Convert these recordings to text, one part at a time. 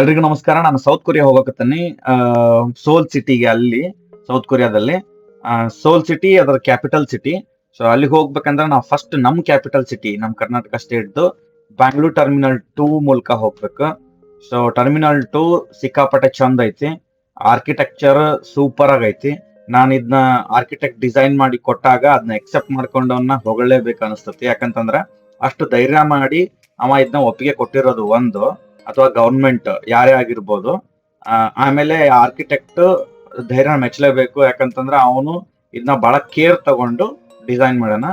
ಎಲ್ರಿಗೂ ನಮಸ್ಕಾರ. ನಾನು ಸೌತ್ ಕೊರಿಯಾ ಹೋಗಕತ್ತೀನಿ ಸೋಲ್ ಸಿಟಿಗೆ ಅಲ್ಲಿ ಸೌತ್ ಕೊರಿಯಾದಲ್ಲಿ ಸೋಲ್ ಸಿಟಿ ಅದರ ಕ್ಯಾಪಿಟಲ್ ಸಿಟಿ ಸೊ ಅಲ್ಲಿಗೆ ಹೋಗ್ಬೇಕಂದ್ರೆ ನಾವು ಫಸ್ಟ್ ನಮ್ ಕ್ಯಾಪಿಟಲ್ ಸಿಟಿ ನಮ್ ಕರ್ನಾಟಕ ಸ್ಟೇಟ್ದು ಬ್ಯಾಂಗ್ಳೂರ್ ಟರ್ಮಿನಲ್ ಟೂ ಮೂಲಕ ಹೋಗ್ಬೇಕು. ಸೊ ಟರ್ಮಿನಲ್ ಟೂ ಸಿಕ್ಕಾಪಟ್ಟೆ ಚಂದ ಐತಿ. ಆರ್ಕಿಟೆಕ್ಚರ್ ಸೂಪರ್ ಆಗೈತಿ ನಾನು ಇದನ್ನ ಆರ್ಕಿಟೆಕ್ಟ್ ಡಿಸೈನ್ ಮಾಡಿ ಕೊಟ್ಟಾಗ ಅದನ್ನ ಎಕ್ಸೆಪ್ಟ್ ಮಾಡ್ಕೊಂಡವನ್ನ ಹೊಗಳೇಬೇಕು ಅನಿಸ್ತತಿ. ಯಾಕಂತಂದ್ರ ಅಷ್ಟು ಧೈರ್ಯ ಮಾಡಿ ಅವ ಇದನ್ನ ಒಪ್ಪಿಗೆ ಕೊಟ್ಟಿರೋದು ಒಂದು. ಅಥವಾ ಗವರ್ಮೆಂಟ್ ಯಾರೇ ಆಗಿರ್ಬೋದು ಆಮೇಲೆ ಆರ್ಕಿಟೆಕ್ಟ್ ಧೈರ್ಯ ಮೆಚ್ಚಲೇಬೇಕು. ಯಾಕಂತಂದ್ರೆ ಅವನು ಇದನ್ನ ಬಹಳ ಕೇರ್ ತಗೊಂಡು ಡಿಸೈನ್ ಮಾಡೋಣ.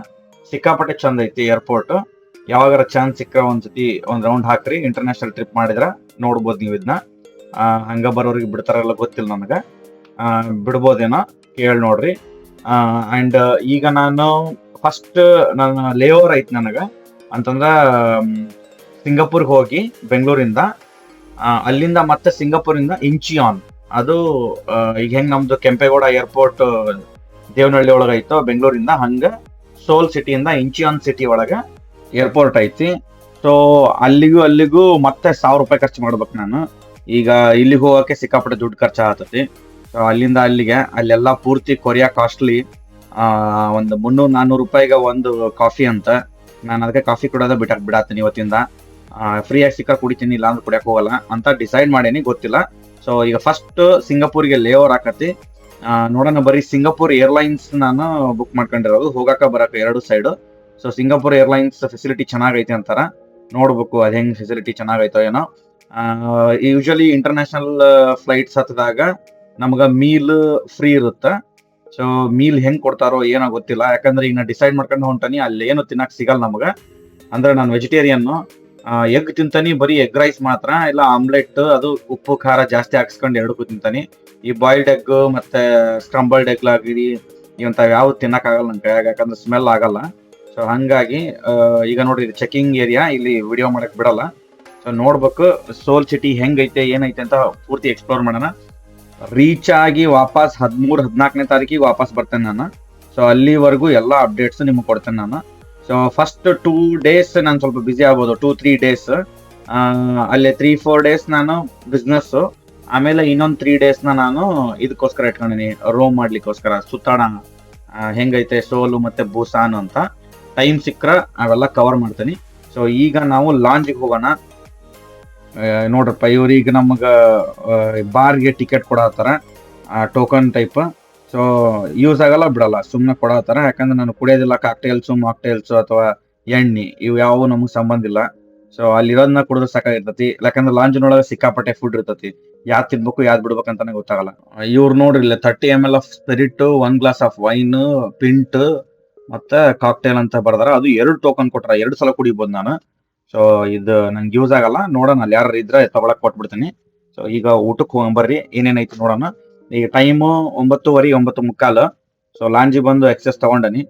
ಸಿಕ್ಕಾಪಟ್ಟೆ ಚಂದ ಐತಿ ಏರ್ಪೋರ್ಟ್ ಯಾವಾಗಾರ ಚಾನ್ಸ್ ಸಿಕ್ಕ ಒಂದ್ಸತಿ ಒಂದ್ ರೌಂಡ್ ಹಾಕ್ರಿ. ಇಂಟರ್ನ್ಯಾಷನಲ್ ಟ್ರಿಪ್ ಮಾಡಿದ್ರ ನೋಡ್ಬೋದು ನೀವು ಇದನ್ನ ಹಂಗ ಬರೋರಿಗೆ ಬಿಡ್ತಾರಲ್ಲ ಗೊತ್ತಿಲ್ಲ ನನಗ. ಬಿಡ್ಬೋದೇನೋ ಕೇಳಿ ನೋಡ್ರಿ. ಅಂಡ್ ಈಗ ನಾನು ಫಸ್ಟ್ ನನ್ನ ಲೇಓವರ್ ಐತಿ ನನಗೆ. ಅಂತಂದ್ರ ಸಿಂಗಾಪುರ್ಗೆ ಹೋಗಿ ಬೆಂಗಳೂರಿಂದ ಅಲ್ಲಿಂದ ಮತ್ತೆ ಸಿಂಗಾಪುರಿಂದ ಇಂಚಿಯಾನ್. ಅದು ಈಗ ಹೆಂಗ್ ನಮ್ದು ಕೆಂಪೇಗೌಡ ಏರ್ಪೋರ್ಟ್, ದೇವನಹಳ್ಳಿ ಒಳಗೆ ಐತೋ ಬೆಂಗಳೂರಿಂದ ಹಂಗ ಸೋಲ್ ಸಿಟಿಯಿಂದ ಇಂಚಿಯಾನ್ ಸಿಟಿ ಒಳಗ ಏರ್ಪೋರ್ಟ್ ಐತಿ. ಸೊ ಅಲ್ಲಿಗೂ ಅಲ್ಲಿಗೂ ಮತ್ತೆ ಸಾವಿರ ರೂಪಾಯಿ ಖರ್ಚು ಮಾಡ್ಬೇಕು ನಾನು. ಈಗ ಇಲ್ಲಿಗೆ ಹೋಗೋಕೆ ಸಿಕ್ಕಾಪಟ್ಟೆ ದುಡ್ಡು ಖರ್ಚು ಆಗತೈತಿ ಸೊ ಅಲ್ಲಿಂದ ಅಲ್ಲಿಗೆ, ಅಲ್ಲೆಲ್ಲ ಪೂರ್ತಿ ಕೊರಿಯಾ ಕಾಸ್ಟ್ಲಿ ಒಂದು ಮುನ್ನೂರು ನಾನ್ನೂರು ರೂಪಾಯಿಗೆ ಒಂದು ಕಾಫಿ ಅಂತ. ನಾನು ಅದಕ್ಕೆ ಕಾಫಿ ಕುಡೋದ ಬಿಟ್ಟಾಕ್ ಬಿಡಾತೀನಿ ಇವತ್ತಿಂದ. ಫ್ರೀ ಆಗಿ ಸಿಕ್ಕ ಕುಡಿತೀನಿ ಇಲ್ಲ ಅಂದ್ರೆ ಕುಡಿಯಕ್ ಹೋಗಲ್ಲ ಅಂತ ಡಿಸೈಡ್ ಮಾಡೇನಿ, ಗೊತ್ತಿಲ್ಲ. ಸೊ ಈಗ ಫಸ್ಟ್ ಸಿಂಗಾಪುರ್ಗೆ ಲೇವರ್ ಹಾಕತಿ ನೋಡೋಣ ಬರೀ ಸಿಂಗಾಪುರ್ ಏರ್ಲೈನ್ಸ್ ನಾನು ಬುಕ್ ಮಾಡ್ಕೊಂಡಿರೋದು. ಹೋಗಾಕ ಬರಕ ಎರಡು side so Singapore airlines facility ಚೆನ್ನಾಗೈತೆ ಅಂತಾರ. ನೋಡ್ಬೇಕು ಅದ್ ಹೆಂಗ್ ಫೆಸಿಲಿಟಿ ಚೆನ್ನಾಗೈತೋ ಏನೋ. ಯೂಶಲಿ ಇಂಟರ್ನ್ಯಾಷನಲ್ ಫ್ಲೈಟ್ಸ್ ಹತ್ತದಾಗ ನಮ್ಗ ಮೀಲ್ ಫ್ರೀ ಇರುತ್ತೆ. ಸೊ ಮೀಲ್ ಹೆಂಗ್ ಕೊಡ್ತಾರೋ ಏನೋ ಗೊತ್ತಿಲ್ಲ. ಯಾಕಂದ್ರೆ ಈಗ ನಾ ಡಿಸೈಡ್ ಮಾಡ್ಕೊಂಡು ಹೊಂಟನಿ ಅಲ್ಲಿ ಏನು ತಿನ್ನಕ್ ಸಿಗಲ್ಲ ನಮಗ. ಅಂದ್ರೆ ನಾನು ವೆಜಿಟೇರಿಯನ್ ಎಗ್ ತಿಂತಾನಿ, ಬರೀ ಎಗ್ ರೈಸ್ ಮಾತ್ರ, ಇಲ್ಲ ಆಮ್ಲೆಟ್ ಅದು ಉಪ್ಪು, ಖಾರ ಜಾಸ್ತಿ ಹಾಕ್ಸ್ಕೊಂಡು ಎರಡಕ್ಕೂ ತಿಂತಾನೆ. ಈ ಬಾಯ್ಲ್ಡ್ ಎಗ್ ಮತ್ತೆ ಸ್ಕ್ರಂಬಲ್ಡ್ ಎಗ್ ಆಗಿರಿ ಇವಂತಾವ್ ಯಾವ ತಿನ್ನಕ್ ಆಗಲ್ಲ ನನ್ ಕೈಯಾಗ, ಯಾಕಂದ್ರೆ ಸ್ಮೆಲ್ ಆಗಲ್ಲ. ಸೊ ಹಂಗಾಗಿ ಈಗ ನೋಡ್ರಿ ಚೆಕಿಂಗ್ ಏರಿಯಾ ಇಲ್ಲಿ ವಿಡಿಯೋ ಮಾಡಕ್ ಬಿಡಲ್ಲ. ಸೊ ನೋಡ್ಬೇಕು ಸೋಲ್ ಸಿಟಿ ಹೆಂಗೈತೆ, ಏನೈತೆ ಅಂತ ಪೂರ್ತಿ ಎಕ್ಸ್ಪ್ಲೋರ್ ಮಾಡೋಣ. ರೀಚ್ ಆಗಿ ವಾಪಸ್ ಹದಿಮೂರು, ಹದಿನಾಲ್ಕನೇ ತಾರೀಕಿಗೆ ವಾಪಸ್ ಬರ್ತೇನೆ ನಾನು. ಸೊ ಅಲ್ಲಿವರೆಗೂ ಎಲ್ಲ ಅಪ್ಡೇಟ್ಸ್ ನಿಮ್ಗೆ ಕೊಡ್ತೇನೆ ನಾನು. ಸೊ ಫಸ್ಟ್ ಟೂ ಡೇಸ್ ನಾನು ಸ್ವಲ್ಪ ಬಿಸಿ ಆಗ್ಬೋದು. ಟೂ ತ್ರೀ ಡೇಸ್ ಅಲ್ಲಿ ತ್ರೀ ಫೋರ್ ಡೇಸ್ ನಾನು ಬಿಸ್ನೆಸ್ ಆಮೇಲೆ ಇನ್ನೊಂದು ತ್ರೀ ಡೇಸ್ನ ನಾನು ಇದಕ್ಕೋಸ್ಕರ ಇಟ್ಕೊಂಡಿನಿ. ರೋಮ್ ಮಾಡ್ಲಿಕ್ಕೋಸ್ಕರ, ಸುತ್ತಾಣ ಹೆಂಗೈತೆ ಸೋಲು ಮತ್ತೆ ಬೂಸಾನ್ ಅಂತ. ಟೈಮ್ ಸಿಕ್ಕರೆ ಅವೆಲ್ಲ ಕವರ್ ಮಾಡ್ತೀನಿ. ಸೊ ಈಗ ನಾವು ಲಾಂಜಿಗೆ ಹೋಗೋಣ. ನೋಡ್ರಪ್ಪ ಇವ್ರೀಗ ನಮಗೆ ಬಾರ್ಗೆ ಟಿಕೆಟ್ ಕೊಡತ್ತಾರ ಟೋಕನ್ ಟೈಪ್ ಸೊ ಯೂಸ್ ಆಗಲ್ಲ ಬಿಡಲ್ಲ. ಸುಮ್ಮನೆ ಕೊಡತ್ತಾರ ಯಾಕಂದ್ರೆ ನಾನು ಕುಡಿಯೋದಿಲ್ಲ ಕಾಕ್ಟೇಲ್ಸು ಮಾಕ್ಟೇಲ್ಸು ಅಥವಾ ಎಣ್ಣೆ, ಇವು ಯಾವ ನಮಗೆ ಸಂಬಂಧ ಇಲ್ಲ. ಸೊ ಅಲ್ಲಿರೋದನ್ನ ಕುಡಿದ್ರೆ ಸಾಕಾಗಿರ್ತತಿ. ಯಾಕಂದ್ರೆ ಲಾಂಜಿನೊಳಗೆ ಸಿಕ್ಕಾಪಟ್ಟೆ ಫುಡ್ ಇರ್ತತಿ. ಯಾವ್ದು ತಿನ್ಬೇಕು ಯಾವ್ದು ಬಿಡ್ಬೇಕು ಅಂತಾನೆ ಗೊತ್ತಾಗಲ್ಲ. ಇವ್ರು ನೋಡ್ರಿ ಇಲ್ಲ thirty M L of spirit one glass of wine pint ಮತ್ತೆ ಕಾಕ್ಟೇಲ್ ಅಂತ ಬರ್ದಾರ. ಅದು ಎರಡು ಟೋಕನ್ ಕೊಟ್ರ. ಎರಡು ಸಲ ಕುಡಿಬೋದು ನಾನು. ಸೊ ಇದು ನಂಗೆ ಯೂಸ್ ಆಗಲ್ಲ. ನೋಡೋಣ. ಅಲ್ಲಿ ಯಾರು ಇದ್ರೆ ತಗೊಳಕ್ ಕೊಟ್ಬಿಡ್ತೀನಿ. ಸೊ ಈಗ ಊಟಕ್ಕೆ ಹೋಗ್ ಬರ್ರಿ ಏನೇನೈತಿ ನೋಡೋಣ. ಈಗ ಟೈಮು ಒಂಬತ್ತುವರೆ ಒಂಬತ್ತು ಮುಕ್ಕಾಲು ಸೊ ಲಾಂಜಿ ಬಂದು ಎಕ್ಸಸ್ ತಗೊಂಡನಿ.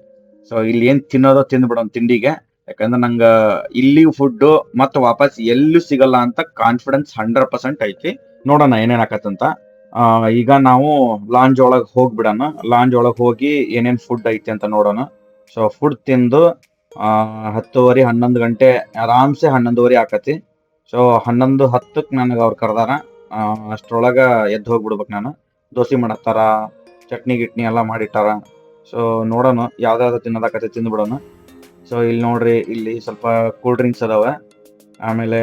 ಸೊ ಇಲ್ಲಿ ಏನ್ ತಿನ್ನೋದೋ ತಿಂದ್ಬಿಡೋಣ ತಿಂಡಿಗೆ. ಯಾಕಂದ್ರೆ ನಂಗ ಇಲ್ಲಿ ಫುಡ್ ಮತ್ತೆ ವಾಪಸ್ ಎಲ್ಲೂ ಸಿಗಲ್ಲ ಅಂತ ಕಾನ್ಫಿಡೆನ್ಸ್ ಹಂಡ್ರೆಡ್ ಪರ್ಸೆಂಟ್ ಐತಿ. ನೋಡೋಣ ಏನೇನು ಆಕತ್ತಂತ. ಈಗ ನಾವು ಲಾಂಜ್ ಒಳಗ್ ಹೋಗ್ಬಿಡೋಣ. ಲಾಂಜ್ ಒಳಗೆ ಹೋಗಿ ಏನೇನು ಫುಡ್ ಐತಿ ಅಂತ ನೋಡೋಣ. ಸೊ ಫುಡ್ ತಿಂದು ಹತ್ತುವರೆ, ಹನ್ನೊಂದು ಗಂಟೆ ಆರಾಮ್ಸೆ ಹನ್ನೊಂದುವರೆ ಆಕತಿ. ಸೊ ಹನ್ನೊಂದು ಹತ್ತಕ್ಕೆ ನನಗೆ ಅವ್ರು ಕರೆದಾರ. ಅಷ್ಟರೊಳಗೆ ಎದ್ದು ಹೋಗ್ಬಿಡ್ಬೇಕು ನಾನು. ದೋಸೆ ಮಾಡತ್ತಾರ, ಚಟ್ನಿ ಗಿಟ್ನಿ ಎಲ್ಲ ಮಾಡಿಟ್ಟಾರ. ಸೊ ನೋಡೋಣ, ಯಾವ್ದಾದ್ರು ತಿನ್ನೋದಾಕತಿ ತಿಂದ್ಬಿಡೋಣ ಸೊ ಇಲ್ಲಿ ನೋಡ್ರಿ, ಇಲ್ಲಿ ಸ್ವಲ್ಪ ಕೂಲ್ ಡ್ರಿಂಕ್ಸ್ ಅದಾವೆ. ಆಮೇಲೆ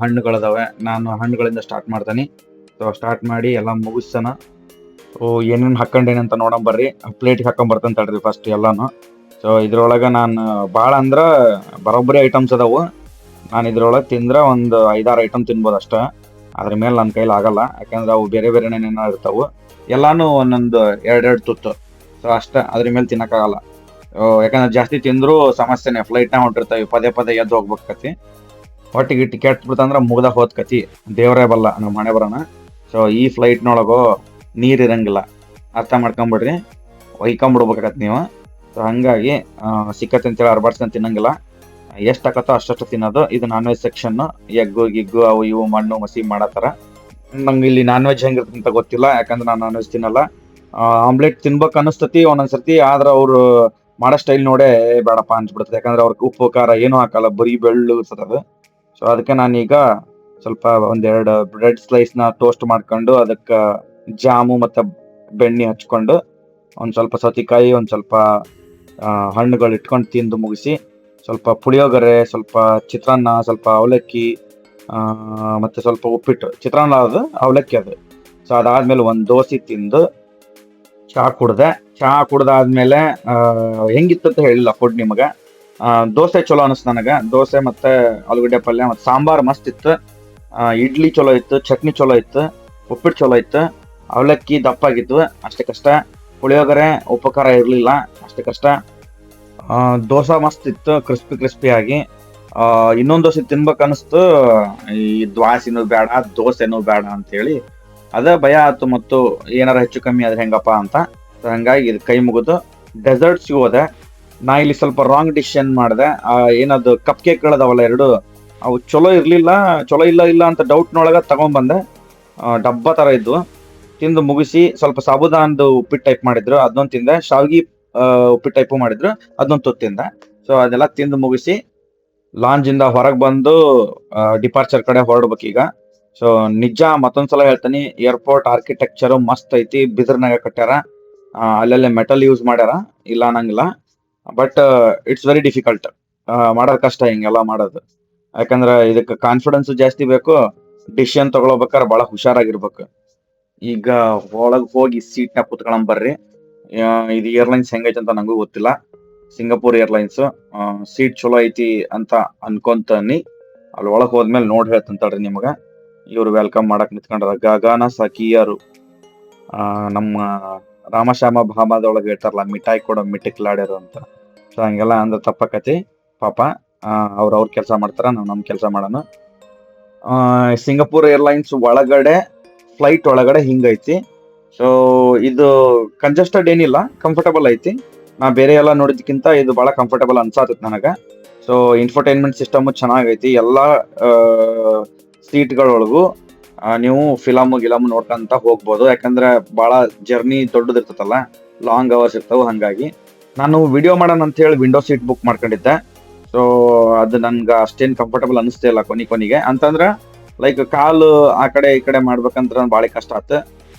ಹಣ್ಣುಗಳದಾವೆ. ನಾನು ಹಣ್ಣುಗಳಿಂದ ಸ್ಟಾರ್ಟ್ ಮಾಡ್ತೀನಿ. ಸೊ ಸ್ಟಾರ್ಟ್ ಮಾಡಿ ಎಲ್ಲ ಮುಗಿಸ್ತಾನ ಸೊ ಏನೇನು ಹಾಕೊಂಡೇನೆ ಅಂತ ನೋಡೋಣ ಬರ್ರಿ. ಪ್ಲೇಟಿಗೆ ಹಾಕೊಂಬರ್ತಂತ ಹೇಳ್ರಿ ಫಸ್ಟ್ ಎಲ್ಲಾನು. ಸೊ ಇದ್ರೊಳಗೆ ನಾನು ಭಾಳ ಅಂದ್ರೆ ಬರೋಬ್ಬರಿ ಐಟಮ್ಸ್ ಅದಾವು. ನಾನು ಇದ್ರೊಳಗೆ ತಿಂದ್ರೆ ಒಂದು ಐದಾರು ಐಟಮ್ ತಿನ್ಬೋದು ಅಷ್ಟ. ಅದ್ರ ಮೇಲೆ ನನ್ನ ಕೈಲಿ ಆಗಲ್ಲ. ಯಾಕಂದ್ರೆ ಅವು ಬೇರೆ ಬೇರೆ ಏನೇನೋ ಇರ್ತಾವು. ಎಲ್ಲಾನು ಒಂದೊಂದು ಎರಡೆರಡು ತುತ್ತು. ಸೊ ಅಷ್ಟ. ಅದ್ರ ಮೇಲೆ ತಿನ್ನಕ್ಕಾಗಲ್ಲ. ಯಾಕಂದ್ರೆ ಜಾಸ್ತಿ ತಿಂದ್ರು ಸಮಸ್ಯೆನೆ. ಫ್ಲೈಟ್ನ ಹೊಂಟಿರ್ತಾವೆ. ಪದೇ ಪದೇ ಎದ್ದು ಹೋಗ್ಬೇಕತಿ ಹೊಟ್ಟಿಗೆ ಇಟ್ಟು ಕೆಟ್ಬಿಡ್ತಂದ್ರೆ ಮುಗ್ದ ಹೋದ್ ಕತಿ ದೇವರೇ ಬಲ್ಲ. ನಮ್ಮ ಮನೆ ಬರೋಣ. ಸೊ ಈ ಫ್ಲೈಟ್ನೊಳಗೋ ನೀರ್ ಇರಂಗಿಲ್ಲ. ಅರ್ಥ ಮಾಡ್ಕೊಂಬಿಡ್ರಿ. ಒಯ್ಕೊಂಬಿಡ್ಬೇಕಾಗತ್ತೆ ನೀವು. ಸೊ ಹಂಗಾಗಿ ಸಿಕ್ಕತ್ತಂತೇಳಿ ಅರ್ಬಾಡ್ಸ್ಕೊಂಡ್ ತಿನ್ನಂಗಿಲ್ಲ. ಎಷ್ಟು ಹಾಕತ್ತೋ ಅಷ್ಟಷ್ಟು ತಿನ್ನೋದು. ಇದು ನಾನ್ ವೆಜ್ ಸೆಕ್ಷನ್ ಎಗ್ಗು, ಗಿಗ್ಗು, ಅವು ಇವು ಮಣ್ಣು, ಮಸಿ ಮಾಡತ್ತಾರ. ನಂಗೆ ಇಲ್ಲಿ ನಾನ್ ವೆಜ್ ಅಂತ ಗೊತ್ತಿಲ್ಲ, ಯಾಕಂದ್ರೆ ನಾನು ನಾನ್ ವೆಜ್ ತಿನ್ನಲ್ಲ ಆಮ್ಲೆಟ್ ತಿನ್ಬೇಕು ಅನಿಸ್ತತಿ, ಒಂದೊಂದ್ಸರ್ತಿ, ಆದ್ರೆ ಅವರು ಮಾಡೋ ಸ್ಟೈಲ್ ನೋಡೇ ಬೇಡಪ್ಪ ಅನ್ಸ್ಬಿಡ್ತದೆ. ಯಾಕಂದ್ರೆ ಅವ್ರಿಗೆ ಉಪ್ಪು, ಖಾರ ಏನು ಹಾಕಲ್ಲ, ಬರೀ ಬೆಳ್ಳು ಅದು ಸೊ ಅದಕ್ಕೆ ನಾನೀಗ ಸ್ವಲ್ಪ ಒಂದೆರಡು ಬ್ರೆಡ್ ಸ್ಲೈಸ್ನ ಟೋಸ್ಟ್ ಮಾಡ್ಕೊಂಡು, ಅದಕ್ಕೆ ಜಾಮು ಮತ್ತು ಬೆಣ್ಣೆ ಹಚ್ಕೊಂಡು, ಒಂದು ಸ್ವಲ್ಪ ಸೌತೆಕಾಯಿ, ಒಂದು ಸ್ವಲ್ಪ ಹಣ್ಣುಗಳು ಇಟ್ಕೊಂಡು ತಿಂದು ಮುಗಿಸಿ ಸ್ವಲ್ಪ ಪುಳಿಯೋಗರೆ ಸ್ವಲ್ಪ ಚಿತ್ರಾನ್ನ ಸ್ವಲ್ಪ ಅವಲಕ್ಕಿ ಮತ್ತು ಸ್ವಲ್ಪ ಉಪ್ಪಿಟ್ಟು. ಚಿತ್ರಾನ್ನ ಅದು ಅವಲಕ್ಕಿ ಅದು. ಸೊ ಅದಾದ್ಮೇಲೆ ಒಂದು ದೋಸೆ ತಿಂದು ಚಹಾ ಕುಡ್ದೆ. ಚಹಾ ಕುಡ್ದಾದ್ಮೇಲೆ ಹೆಂಗಿತ್ತು ಅಂತ ಹೇಳಿಲ್ಲ ಫುಡ್ ನಿಮಗೆ. ದೋಸೆ ಚಲೋ ಅನಿಸ್ತು ನನಗೆ. ದೋಸೆ ಮತ್ತೆ ಆಲೂಗಡ್ಡೆ ಪಲ್ಯ ಮತ್ತೆ ಸಾಂಬಾರ್ ಮಸ್ತ್ ಇತ್ತು. ಇಡ್ಲಿ ಚಲೋ ಇತ್ತು ಚಟ್ನಿ ಚಲೋ ಇತ್ತು ಉಪ್ಪಿಟ್ಟು ಚಲೋ ಇತ್ತು. ಅವಲಕ್ಕಿ ದಪ್ಪಾಗಿತ್ತು ಅಷ್ಟೇ ಕಷ್ಟ. ಪುಳಿಯೋಗರೆ ಉಪಕಾರ ಇರಲಿಲ್ಲ ಅಷ್ಟೇ ಆ, ದೋಸೆ ಮಸ್ತ್ ಇತ್ತು ಕ್ರಿಸ್ಪಿ ಕ್ರಿಸ್ಪಿ ಆಗಿ. ಇನ್ನೊಂದು ದೋಸೆ ತಿನ್ಬೇಕು ಅನಿಸ್ತು. ಈ ದ್ವಾಸಿನೂ ಬೇಡ ದೋಸೆನೂ ಬೇಡ ಅಂತೇಳಿ. ಅದ ಭಯ ಆಯ್ತು ಮತ್ತು ಏನಾರ ಹೆಚ್ಚು ಕಮ್ಮಿ ಆದ್ರೆ ಹೆಂಗಪ್ಪ ಅಂತ. ಹಂಗಾಗಿ ಇದು ಕೈ ಮುಗಿದು ಡೆಸರ್ಟ್ಸ್ಗೆ ಹೋದೆ. ನಾ ಇಲ್ಲಿ ಸ್ವಲ್ಪ ರಾಂಗ್ ಡಿಸಿಷನ್ ಮಾಡಿದೆ. ಏನದು ಕಪ್ ಕೇಕ್ಗಳದಾವಲ್ಲ ಎರಡು, ಅವು ಚಲೋ ಇರಲಿಲ್ಲ, ಚಲೋ ಇಲ್ಲ ಇಲ್ಲ ಅಂತ ಡೌಟ್ನೊಳಗೆ ತಗೊಂಡ್ಬಂದೆ ಡಬ್ಬ ತರ ಇದ್ವು. ತಿಂದು ಮುಗಿಸಿ ಸ್ವಲ್ಪ ಸಾಬುದಾನದ ಉಪ್ಪಿಟ್ಟು ಟೈಪ್ ಮಾಡಿದ್ರು. ಅದನ್ನೊಂದು ತಿಂದೆ. ಶಾವ್ಗಿ ಉಪ್ಪಿಟ್ಟು ಟೈಪು ಮಾಡಿದ್ರು. ಅದನ್ನೊಂದು ತುತ್ತು ತಿಂದೆ ಸೊ ಅದೆಲ್ಲ ತಿಂದು ಮುಗಿಸಿ ಲಾಂಜ್ ಇಂದ ಹೊರಗೆ ಬಂದು ಡಿಪಾರ್ಚರ್ ಕಡೆ ಹೊರಡ್ಬೇಕೀಗ. ಸೊ ನಿಜ ಮತ್ತೊಂದ್ಸಲ ಹೇಳ್ತೀನಿ ಏರ್ಪೋರ್ಟ್ ಆರ್ಕಿಟೆಕ್ಚರ್ ಮಸ್ತ್ ಐತಿ, ಬಿದಿರ್ನಾಗ ಕಟ್ಟ್ಯಾರ. ಅಲ್ಲೆಲ್ಲ ಮೆಟಲ್ ಯೂಸ್ ಮಾಡ್ಯಾರ, ಇಲ್ಲ ಅನ್ನಂಗಿಲ್ಲ. ಬಟ್ ಇಟ್ಸ್ ವೆರಿ ಡಿಫಿಕಲ್ಟ್ ಮಾಡೋದ್ ಕಷ್ಟ ಹಿಂಗೆಲ್ಲ ಮಾಡೋದು. ಯಾಕಂದ್ರೆ ಇದಕ್ಕೆ ಕಾನ್ಫಿಡೆನ್ಸ್ ಜಾಸ್ತಿ ಬೇಕು ಡಿಸಿಷನ್ ತಗೊಳ್ಬೇಕಾದ್ರೆ ಬಹಳ ಹುಷಾರಾಗಿರ್ಬೇಕು. ಈಗ ಒಳಗ್ ಹೋಗಿ ಸೀಟ್ನ ಕುತ್ಕೊಂಡ್ ಬರ್ರಿ. ಇದು ಏರ್ಲೈನ್ಸ್ ಹೆಂಗೈತೆ ಅಂತ ನಂಗೂ ಗೊತ್ತಿಲ್ಲ. ಸಿಂಗಾಪುರ್ ಏರ್ಲೈನ್ಸ್ ಸೀಟ್ ಚಲೋ ಐತಿ ಅಂತ ಅನ್ಕೊಂತನಿ. ಅಲ್ಲಿ ಒಳಗೆ ಹೋದ್ಮೇಲೆ ನೋಡ್ ಹೇಳ್ತಂತಾಳ್ರಿ ನಿಮಗೆ. ಇವ್ರು ವೆಲ್ಕಮ್ ಮಾಡಕ್ ನಿಂತ್ಕೊಂಡ್ರ. ಗಗನ ಸಖಿಯರು ನಮ್ಮ ರಾಮಶ್ಯಾಮ ಭಾಮದೊಳಗೆ ಹೇಳ್ತಾರಲ್ಲ, ಮಿಠಾಯಿ ಕೊಡೋ ಮಿಟಿಕ್ಲಾಡ್ಯಾರು ಅಂತ. ಸೊ ಹಂಗೆಲ್ಲ ಅಂದ್ರೆ ತಪ್ಪಕತಿ. ಪಾಪ ಅವ್ರು ಅವ್ರ ಕೆಲಸ ಮಾಡ್ತಾರ, ನಾವು ನಮ್ಮ ಕೆಲಸ ಮಾಡೋಣ. ಸಿಂಗಾಪುರ್ ಏರ್ಲೈನ್ಸ್ ಒಳಗಡೆ ಫ್ಲೈಟ್ ಒಳಗಡೆ ಹಿಂಗೈತಿ. ಸೊ ಇದು ಕಂಜೆಸ್ಟೆಡ್ ಏನಿಲ್ಲ ಕಂಫರ್ಟಬಲ್ ಐತಿ. ನಾ ಬೇರೆ ಎಲ್ಲ ನೋಡಿದ್ಕಿಂತ ಇದು ಬಹಳ ಕಂಫರ್ಟಬಲ್ ಅನ್ಸಾತೈತಿ ನನಗೆ. ಸೊ ಇನ್ಫರ್ಟೈನ್ಮೆಂಟ್ ಸಿಸ್ಟಮ್ ಚೆನ್ನಾಗೈತಿ. ಎಲ್ಲ ಸೀಟ್ಗಳೊಳಗೂ ನೀವು ಫಿಲಮ್ ಗಿಲಮ್ ನೋಡ್ಕೊಂತ ಹೋಗ್ಬೋದು. ಯಾಕಂದ್ರೆ ಬಹಳ ಜರ್ನಿ ದೊಡ್ಡದಿರ್ತದಲ್ಲ ಲಾಂಗ್ ಅವರ್ಸ್ ಇರ್ತಾವ ಹಂಗಾಗಿ. ನಾನು ವಿಡಿಯೋ ಮಾಡೋಣ ಅಂತ ಹೇಳಿ ವಿಂಡೋ ಸೀಟ್ ಬುಕ್ ಮಾಡ್ಕೊಂಡಿದ್ದೆ. ಸೊ ಅದು ನನ್ಗೆ ಅಷ್ಟೇನ್ ಕಂಫರ್ಟಬಲ್ ಅನಿಸ್ತಾ ಇಲ್ಲ ಕೊನೆ ಕೊನೆಗೆ. ಅಂತಂದ್ರೆ ಲೈಕ್ ಕಾಲು ಆ ಕಡೆ ಈ ಕಡೆ ಮಾಡ್ಬೇಕಂದ್ರೆ ಭಾಳ ಕಷ್ಟ ಆತ.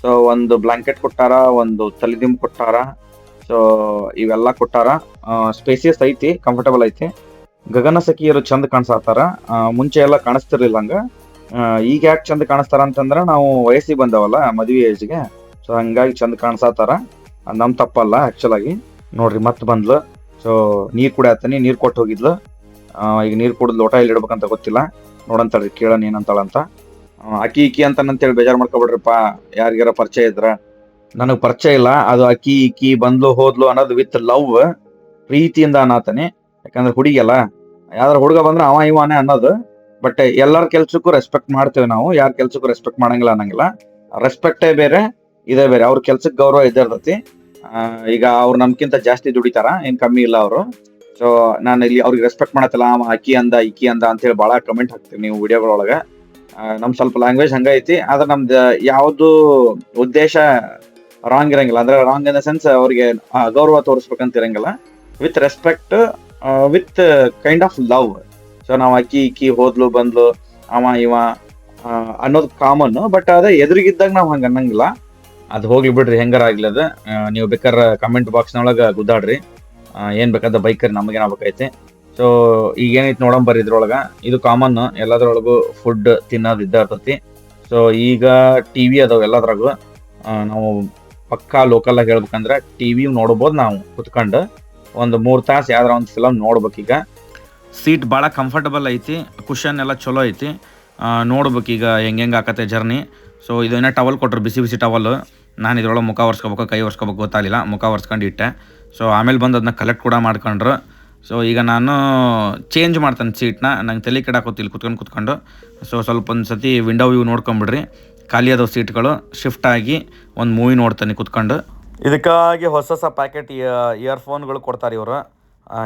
ಸೊ ಒಂದು ಬ್ಲಾಂಕೆಟ್ ಕೊಟ್ಟಾರ, ಒಂದು ತಲೆದಿಂಬು ಕೊಟ್ಟಾರ. ಸೊ ಇವೆಲ್ಲ ಕೊಟ್ಟಾರ. ಸ್ಪೇಸಿಯಸ್ ಐತಿ ಕಂಫರ್ಟಬಲ್ ಐತಿ. ಗಗನ ಸಖಿಯರು ಚಂದ ಕಾಣಿಸ್ತಾರ. ಮುಂಚೆ ಎಲ್ಲ ಕಾಣಿಸ್ತಿರ್ಲಿಲ್ಲ ಹಂಗ. ಈಗ ಯಾಕೆ ಚಂದ ಕಾಣಿಸ್ತಾರ ಅಂತಂದ್ರೆ ನಾವು ವಯಸ್ಸಿಗೆ ಬಂದವಲ್ಲ, ಮದುವೆ ಏಜ್ಗೆ ಸೊ ಹಂಗಾಗಿ ಚಂದ ಕಾಣಿಸ್ತಾರ. ನಮ್ ತಪ್ಪಲ್ಲ ಆಕ್ಚುಲ್ ಆಗಿ. ನೋಡ್ರಿ, ಮತ್ತೆ ಬಂದ್ಲು. ಸೊ ನೀರ್ ಕುಡಿಯತ್ತೀನಿ ನೀರ್ ಕೊಟ್ಟು ಹೋಗಿದ್ಲು. ಈಗ ನೀರ್ ಕುಡಿದ್ ಲೋಟ ಇಲ್ಲಿ ಇಡ್ಬೇಕಂತ ಗೊತ್ತಿಲ್ಲ. ನೋಡಂತಾಳ್ರಿ ಕೇಳೋಣ ಏನಂತಾಳಂತ. ಅಕ್ಕಿ ಇಕ್ಕಿ ಅಂತ ಅಂತೇಳಿ ಬೇಜಾರ್ ಮಾಡ್ಕೊಬಿಡ್ರಿಪ್ಪ. ಯಾರಿಗಾರ ಪರಿಚಯ ಇದ್ರ. ನನಗ್ ಪರಿಚಯ ಇಲ್ಲ. ಅದು ಅಕ್ಕಿ ಇಕ್ಕಿ ಬಂದ್ಲು ಹೋದ್ಲು ಅನ್ನೋದು ವಿತ್ ಲವ್ ಪ್ರೀತಿಯಿಂದ ಅನ್ನತಾನೆ ಯಾಕಂದ್ರೆ ಹುಡುಗಿಯಲ್ಲ. ಯಾವ್ದಾರ ಹುಡುಗ ಬಂದ್ರೆ ಅವ ಇವಾನೆ ಅನ್ನೋದು. ಬಟ್ ಎಲ್ಲರ ಕೆಲ್ಸಕ್ಕೂ ರೆಸ್ಪೆಕ್ಟ್ ಮಾಡ್ತೇವೆ ನಾವು. ಯಾರ ಕೆಲ್ಸಕ್ಕೂ ರೆಸ್ಪೆಕ್ಟ್ ಮಾಡಂಗಿಲ್ಲ ಅನ್ನಂಗಿಲ್ಲ. ರೆಸ್ಪೆಕ್ಟೇ ಬೇರೆ, ಇದೇ ಬೇರೆ. ಅವ್ರ ಕೆಲ್ಸಕ್ಕೆ ಗೌರವ ಇದ್ದೇ ಈಗ ಅವ್ರು ನಮ್ಕಿಂತ ಜಾಸ್ತಿ ದುಡಿತಾರ. ಏನ್ ಕಮ್ಮಿ ಇಲ್ಲ ಅವರು. ಸೊ ನಾನು ಇಲ್ಲಿ ಅವ್ರಿಗೆ ರೆಸ್ಪೆಕ್ಟ್ ಮಾಡತ್ತಲ್ಲ. ಅಕ್ಕಿ ಅಂದ ಇಕ್ಕಿ ಅಂದ ಅಂತ ಹೇಳಿ ಬಹಳ ಕಮೆಂಟ್ ಹಾಕ್ತೀವಿ ನೀವು ವಿಡಿಯೋಗಳೊಳಗ ನಮ್ ಸ್ವಲ್ಪ ಲ್ಯಾಂಗ್ವೇಜ್ ಹಂಗೈತಿ ಆದ್ರೆ ನಮ್ದು ಯಾವ್ದು ಉದ್ದೇಶ ರಾಂಗ್ ಇರಂಗಿಲ್ಲ. ಅಂದ್ರೆ ರಾಂಗ್ ಇನ್ ದ ಸೆನ್ಸ್ ಅವ್ರಿಗೆ ಗೌರವ ತೋರಿಸ್ಬೇಕಂತ ಇರಂಗಿಲ್ಲ. With respect with kind of love so ನಾವು ಅಕ್ಕಿ ಇಕ್ಕಿ ಹೋದ್ಲು, ಬಂದ್ಲು, ಅವ, ಇವ ಅನ್ನೋದು ಕಾಮನ್ ಬಟ್ ಅದ ಎದುರಿಗಿದ್ದಾಗ ನಾವು ಹಂಗ ಅನ್ನಂಗಿಲ್ಲ. ಅದು ಹೋಗ್ಲಿ ಬಿಡ್ರಿ, ಹೆಂಗಾರ ಆಗ್ಲಿ ಅದ. ನೀವು ಬೇಕಾದ್ರೆ ಕಮೆಂಟ್ ಬಾಕ್ಸ್ನೊಳಗೆ ಗುದ್ದಾಡ್ರಿ. ಏನ್ ಬೇಕಾದ ಬೈಕರ್ ನಮಗೇನಾಗಬೇಕೈತಿ ಸೊ ಈಗ ಏನೈತಿ ನೋಡಂಬ ಬರ್ರಿ ಇದ್ರೊಳಗ. ಇದು ಕಾಮನ್ ಎಲ್ಲದ್ರೊಳಗೂ ಫುಡ್ ತಿನ್ನೋದು ಇದ್ದ ಸೊ ಈಗ ಟಿವಿ ಅದಾವ ಎಲ್ಲದ್ರಾಗು. ನಾವು ಪಕ್ಕಾ ಲೋಕಲ್ ಆಗಿ ಹೇಳ್ಬೇಕಂದ್ರೆ ಟಿವಿ ನೋಡ್ಬೋದು ನಾವು ಕುತ್ಕೊಂಡು. ಒಂದು ಮೂರು ತಾಸು ಯಾವ್ದಾರ ಒಂದು ಫಿಲಮ್ ನೋಡ್ಬೇಕೀಗ ಸೀಟ್ ಭಾಳ ಕಂಫರ್ಟಬಲ್ ಐತಿ ಕುಷನ್ ಎಲ್ಲ ಚಲೋ ಐತಿ. ನೋಡ್ಬೇಕು ಈಗ ಹೆಂಗೆ ಹೆಂಗೆ ಆಕತ್ತೆ ಜರ್ನಿ ಸೊ ಇದು ಏನೋ ಟವಲ್ ಕೊಟ್ರು, ಬಿಸಿ ಬಿಸಿ ಟವಲ್ ನಾನು ಇದ್ರೊಳಗೆ ಮುಖ ಒರ್ಸ್ಕೋಬೇಕು, ಕೈ ಒರ್ಸ್ಕೋಬೇಕು ಗೊತ್ತಾಗಲಿಲ್ಲ, ಮುಖ ಒರ್ಸ್ಕೊಂಡು ಇಟ್ಟೆ. ಸೊ ಆಮೇಲೆ ಬಂದು ಅದನ್ನ ಕಲೆಕ್ಟ್ ಕೂಡ ಮಾಡ್ಕೊಂಡ್ರು. ಸೊ ಈಗ ನಾನು ಚೇಂಜ್ ಮಾಡ್ತೇನೆ ಸೀಟ್ನ ನಂಗೆ ತಲೆ ಕೆಡಾಕೋತಿ ಇಲ್ಲಿ ಕುತ್ಕೊಂಡು ಕುತ್ಕೊಂಡು. ಸೊ ಸ್ವಲ್ಪ ಒಂದು ಸತಿ ವಿಂಡೋ ವ್ಯೂ ನೋಡ್ಕೊಂಬಿಡ್ರಿ. ಖಾಲಿ ಅದಾವ ಸೀಟ್ಗಳು ಶಿಫ್ಟ್ ಆಗಿ ಒಂದು ಮೂವಿ ನೋಡ್ತಾನೆ ಕುತ್ಕೊಂಡು. ಇದಕ್ಕಾಗಿ ಹೊಸ ಹೊಸ ಪ್ಯಾಕೆಟ್ ಇಯರ್ಫೋನ್ಗಳು ಕೊಡ್ತಾರೆ ಇವರು.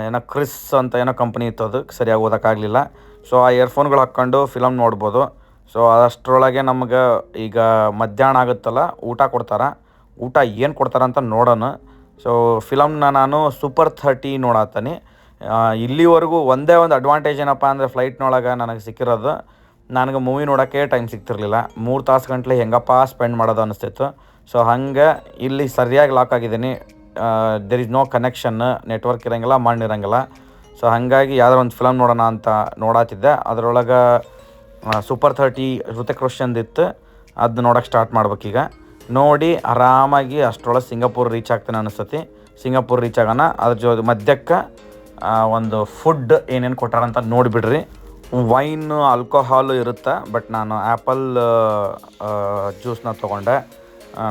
ಏನೋ ಕ್ರಿಸ್ ಅಂತ ಏನೋ ಕಂಪ್ನಿ ಇತ್ತು ಅದು ಸರಿಯಾಗಿ ಓದೋಕ್ಕಾಗಲಿಲ್ಲ. ಸೊ ಆ ಇಯರ್ಫೋನ್ಗಳು ಹಾಕ್ಕೊಂಡು ಫಿಲಮ್ ನೋಡ್ಬೋದು. ಸೊ ಅಷ್ಟರೊಳಗೆ ನಮ್ಗೆ ಈಗ ಮಧ್ಯಾಹ್ನ ಆಗುತ್ತಲ್ಲ, ಊಟ ಕೊಡ್ತಾರೆ. ಊಟ ಏನು ಕೊಡ್ತಾರಂತ ನೋಡೋಣ. ಸೊ ಫಿಲಮ್ನ ನಾನು ಸೂಪರ್ ಥರ್ಟಿ ನೋಡತ್ತೀನಿ ಇಲ್ಲಿವರೆಗೂ ಒಂದೇ ಒಂದು ಅಡ್ವಾಂಟೇಜ್ ಏನಪ್ಪ ಅಂದರೆ ಫ್ಲೈಟ್ನೊಳಗೆ ನನಗೆ ಸಿಕ್ಕಿರೋದು, ನನಗೆ ಮೂವಿ ನೋಡೋಕ್ಕೆ ಟೈಮ್ ಸಿಗ್ತಿರ್ಲಿಲ್ಲ. ಮೂರು ತಾಸು ಗಂಟ್ಲೆ ಹೆಂಗಪ್ಪ ಸ್ಪೆಂಡ್ ಮಾಡೋದು ಅನಿಸ್ತಿತ್ತು. ಸೊ ಹಂಗೆ ಇಲ್ಲಿ ಸರಿಯಾಗಿ ಲಾಕ್ ಆಗಿದ್ದೀನಿ. There is no connection network ಇರೋಂಗಿಲ್ಲ, ಮಣ್ಣು ಇರೋಂಗಿಲ್ಲ. ಸೊ ಹಾಗಾಗಿ ಯಾವ್ದಾರು ಒಂದು ಫಿಲಮ್ ನೋಡೋಣ ಅಂತ ನೋಡಾತಿದ್ದೆ. ಅದರೊಳಗೆ ಸೂಪರ್ ಥರ್ಟಿ ಹೃತಿಕ್ ರೋಷನ್ದಿತ್ತು ಅದು ನೋಡೋಕೆ ಸ್ಟಾರ್ಟ್ ಮಾಡ್ಬೇಕೀಗ ನೋಡಿ, ಆರಾಮಾಗಿ ಅಷ್ಟರೊಳಗೆ ಸಿಂಗಾಪುರ್ ರೀಚ್ ಆಗ್ತಾನೆ ಅನಿಸ್ತತಿ. ಸಿಂಗಾಪುರ್ ರೀಚ್ ಆಗೋಣ. ಅದ್ರ ಜೊ, ಮಧ್ಯಕ್ಕೆ ಒಂದು ಫುಡ್ ಏನೇನು ಕೊಟ್ಟಾರಂತ ನೋಡಿಬಿಡ್ರಿ. ವೈನ್ ಆಲ್ಕೋಹಾಲು ಇರುತ್ತೆ ಬಟ್ ನಾನು ಆ್ಯಪಲ್ ಜ್ಯೂಸ್ನ ತೊಗೊಂಡೆ.